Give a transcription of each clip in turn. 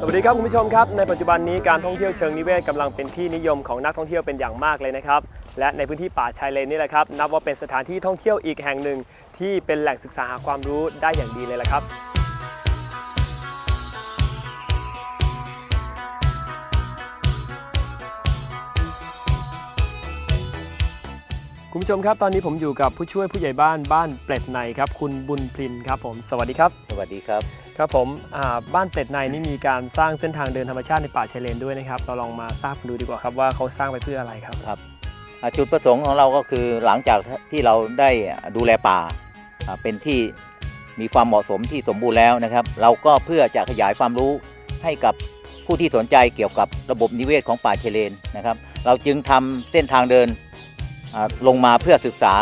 สวัสดีครับคุณผู้ชมครับ ในปัจจุบันนี้การท่องเที่ยวเชิงนิเวศกำลังเป็นที่นิยมของนักท่องเที่ยวเป็นอย่างมากเลยนะครับ และในพื้นที่ป่าชายเลนนี่แหละครับ นับว่าเป็นสถานที่ท่องเที่ยวอีกแห่งหนึ่ง ที่เป็นแหล่งศึกษาหาความรู้ได้อย่างดีเลยละครับ คุณผู้ชมครับตอนนี้ผมอยู่กับผู้ช่วยผู้ใหญ่บ้านบ้านเปล็ดในครับ คุณบุญพลินครับผมสวัสดีครับ สวัสดีครับ ครับผมอ่าบ้านเป็ดในนี่มีการสร้างเส้นทางเดินธรรมชาติในป่าชายเลนด้วยนะครับ เราลองมาทราบกันดูดีกว่าครับว่าเขาสร้างไปเพื่ออะไรครับอ่าจุดประสงค์ของเราก็คือหลังจากที่เราได้ดูแลป่าอ่าเป็นที่มีความเหมาะสมที่สมบูรณ์แล้วนะครับ เราก็เพื่อจะขยายความรู้ให้กับผู้ที่สนใจเกี่ยวกับระบบนิเวศของป่าชายเลนนะครับ เราจึงทำเส้นทางเดินอ่า ลงมาเพื่อศึกษา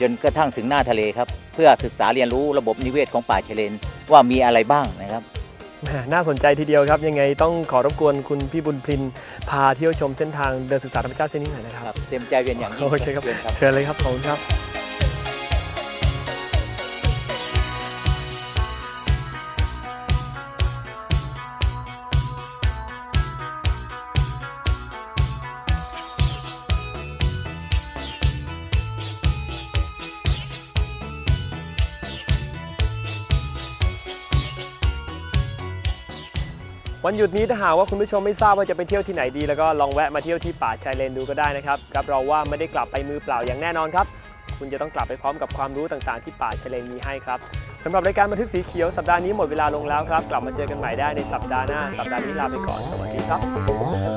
จนกระทั่งถึงหน้าทะเลครับ เพื่อศึกษาเรียนรู้ระบบนิเวศของป่าชายเลนว่ามีอะไรบ้างนะครับแหมน่าสนใจทีเดียวครับ ยังไงต้องขอรบกวนคุณพี่บุญพลินพาเที่ยวชมเส้นทางเดินศึกษาธรรมชาติเส้นนี้หน่อยนะครับครับเต็มใจเป็นอย่างยิ่งโอเคครับเชิญครับเชิญเลยครับขอบคุณครับ วันหยุดนี้ถ้าหากว่าคุณผู้ชมไม่ทราบว่าจะไปเที่ยวที่ไหนดี แล้วก็ลองแวะมาเที่ยวที่ป่าชายเลนดูก็ได้นะครับรับรองว่าไม่ได้กลับไปมือเปล่าอย่างแน่นอนครับ คุณจะต้องกลับไปพร้อมกับความรู้ต่างๆ ที่ป่าชายเลนมีให้ครับสำหรับรายการบันทึกสีเขียวสัปดาห์นี้หมดเวลาลงแล้วครับ กลับมาเจอกันใหม่ได้ในสัปดาห์หน้าสัปดาห์นี้ลาไปก่อนสวัสดีครับ